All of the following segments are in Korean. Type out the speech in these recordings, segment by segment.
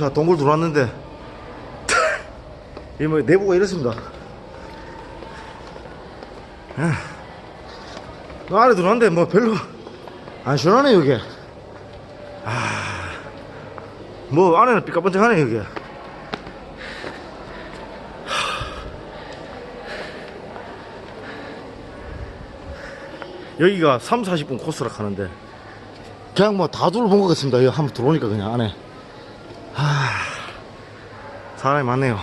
자, 동굴 들어왔는데, 이 뭐, 내부가 이렇습니다. 예. 안에 들어왔는데, 뭐, 별로, 안 시원하네, 여기. 아, 뭐, 안에는 삐까번쩍하네, 여기. 여기가 3, 40분 코스라 하는데 그냥 뭐 다 둘러본 것 같습니다 여기 한번 들어오니까 그냥 안에 하... 사람이 많네요.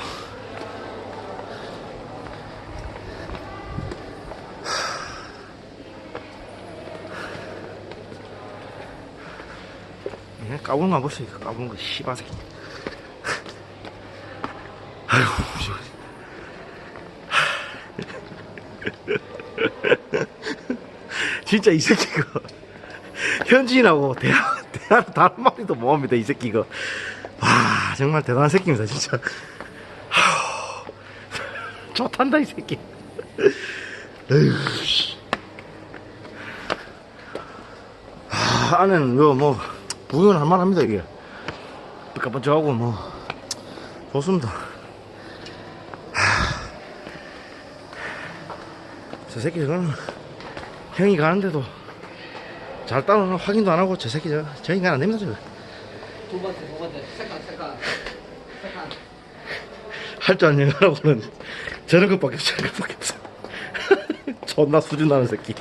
예, 까부는 거 보세요 이거 까부는 거 씨발 새끼. 아이고 진짜 이 새끼가 현지인하고 대화, 대화를 다른 말이도 못합니다 이 새끼가 와 정말 대단한 새끼입니다 진짜. 좋단다 이 새끼. 아, 안에는 이거 뭐 구경을 할 만합니다 이게. 삐까번쩍하고 뭐. 좋습니다. 하, 저 새끼 저거는 형이 가는데도 잘 따라 확인도 안 하고 저 새끼 저, 저 인간 안 됩니다 저거 두 번째, 두 번째. 색깔, 색깔. 색깔. 할줄 아는 영화라고는 저런 것밖에 없어 저런 것밖에 없어 존나 수준 나는 새끼